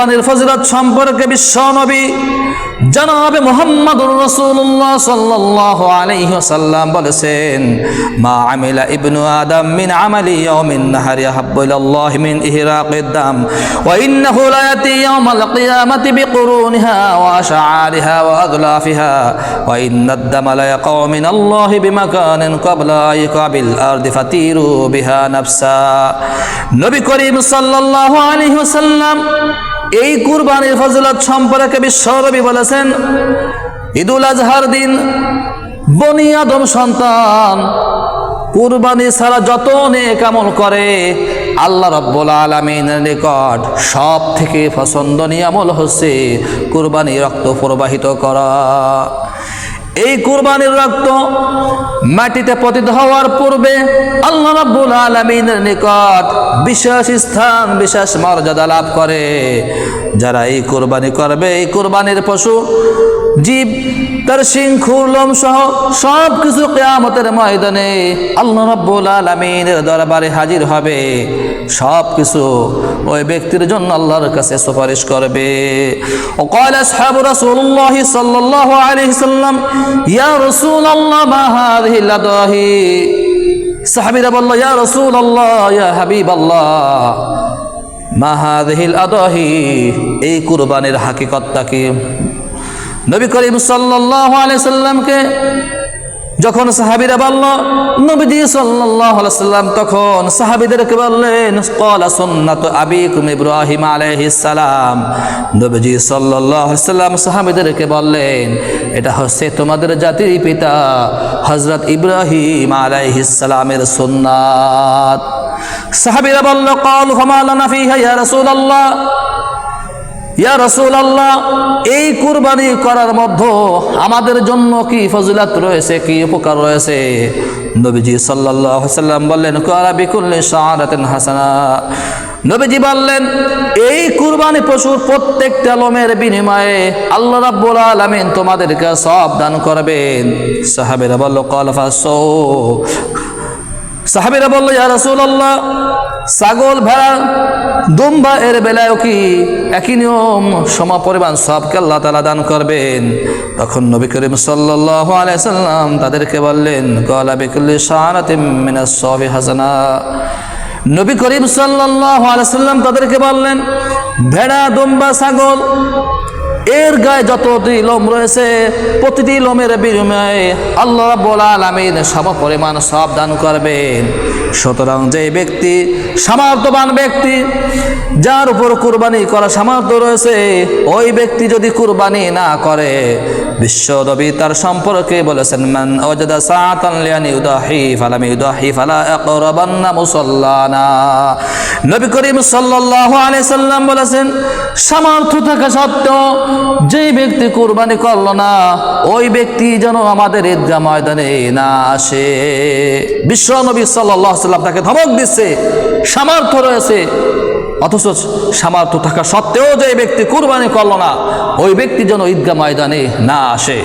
কোরবানির ফজিলত সম্পর্কে বিশ্ব নবী জনাবে মোহাম্মদুর রাসূলুল্লাহ সাল্লাল্লাহু আলাইহি ওয়াসাল্লাম বলেছেন, মা আমিলা ইবনু আদম মিন আমালি ইয়াউমিন নাহারি আহাব্বু ইলাল্লাহি মিন ইহরাকিদ দাম, ওয়া ইন্নাহু লা ইয়াতি ইয়াউমাল কিয়ামাতি বিকুরুনিহা ওয়া আশআরিহা ওয়া আগলাফিহা ওয়া ইন্নাদ দামা লা ইয়াকাউ মিন আল্লাহি বিমাকানিন ক্বাবলা ইয়াকাবিল আরদি ফাতিরু বিহা নাফসা। নবী করিম সাল্লাল্লাহু আলাইহি ওয়াসাল্লাম এই কুরবানির ফজলত সম্পর্কে বিশ্বরবি বলেছেন, ঈদুল আজহার দিন বনি আদম সন্তান কুরবানি ছাড়া যত নেক আমল করে, আল্লাহ রব্বুল আলমিনের নিকট সব থেকে পছন্দনীয় আমল হচ্ছে কুরবানি রক্ত প্রবাহিত করা। এই কুরবানির রক্ত মাটিতে পতিত হওয়ার পূর্বে আল্লাহ রাব্বুল আলামিনের নিকট বিশেষ স্থান, বিশেষ মর্যাদা লাভ করে। যারা এই কুরবানি করবে, এই কুরবানির পশু জীব তার সিংখুর লোম সহ সব কিছু কেয়ামতের ময়দানে আল্লাহ রাব্বুল আলামিনের দরবারে হাজির হবে সব কিছু ওই ব্যক্তির জন্য আল্লাহর কাছে সুপারিশ করবে وقال أصحاب رسول الله صلى الله عليه وسلم يا رسول الله ما هذه الأضاحي সাহাবীরা বলল ইয়া রসুল আল্লাহ ইয়া হাবিব আল্লাহ মা হাদিহিল আদাহি এই কুরবানির হাকিকতটা কি নবী করিম সাল্লাল্লাহু আলাইহি সাল্লামকে যখন সাহাবীরা বলল, নবীজি সাল্লাল্লাহু আলাইহি সাল্লাম তখন সাহাবীদেরকে বললেন, ক্বালা সুন্নাতু আবিকুম ইব্রাহিম আলাইহিস সালাম। নবীজি সাল্লাল্লাহু সাল্লাম সাহাবীদেরকে বললেন, এটা হচ্ছে তোমাদের জাতির পিতা হযরত ইব্রাহিম আলাইহিস সালামের সুন্নাত। সাহাবীরা বলল, ক্বালু ফামা লানা ফিহা ইয়া রাসূলুল্লাহ। ইয়া রসুল আল্লাহ এই কুরবানি করার মধ্যে আমাদের জন্য কি ফজিলাত রয়েছে, কি উপকার রয়েছে? নবীজি আলাইহি সাল্লাম বললেন কারা বিকুল্লি হাসানা। নবীজি বললেন, এই কুরবানি পশুর প্রত্যেকটা লোমের বিনিময়ে আল্লাহ রাব্বুল আলামিন তোমাদেরকে সব দান করবেন। সাহাবীরা বলল, কল ফাসো সাহাবীরা বলল, ইয়া রাসূলুল্লাহ, ছাগল, ভেড়া, দুম্বা, এর বেলায়ও কি একই নিয়ম? সম পরিমাণ সবকে আল্লাহ তালা দান করবেন। তখন নবী করিম সাল্লাল্লাহু সাল্লাম তাদেরকে বললেন গলা বিকুল্লি শাআরাতিম মিনাস হাসানা। নবী করিম সাল্লাল্লাহু আলাইহি সাল্লাম তাদেরকে বললেন, ভেড়া, দুম্বা, ছাগল এর গায়ে যতটি লোম রয়েছে, প্রতিটি লোমের বিনিময়ে আল্লাহ রাব্বুল আলামিন সম পরিমাণ সব দান করবেন। সুতরাং যে ব্যক্তি সামর্থ্যবান ব্যক্তি, যার উপর কুরবানি করা সামর্থ্য রয়েছে, ওই ব্যক্তি যদি কুরবানি না করে বিশ্ব নবী তার সম্পর্কে বলেছেন, মান ওয়াজাদা সাআতান লিয়ান ইউদাহি ফালাম ইউদাহি ফালা আকরাবান্না মুসাল্লানা। নবী করিম সাল্লাল্লাহু আলাইহি সাল্লাম বলেছেন, সামর্থ্য থাকা সত্ত্বেও যে ব্যক্তি কুরবানি করল না, ওই ব্যক্তি যেন আমাদের ঈদগাহ ময়দানে না আসে। বিশ্ব নবী সাল্লাল্লাহু সাল্লাম তাকে ধমক দিচ্ছে, সামর্থ্য রয়েছে। অথচ সামর্থ্য থাকা সত্ত্বেও যে ব্যক্তি কুরবানি করল না, ওই ব্যক্তি যেন ঈদগা ময়দানে না আসে।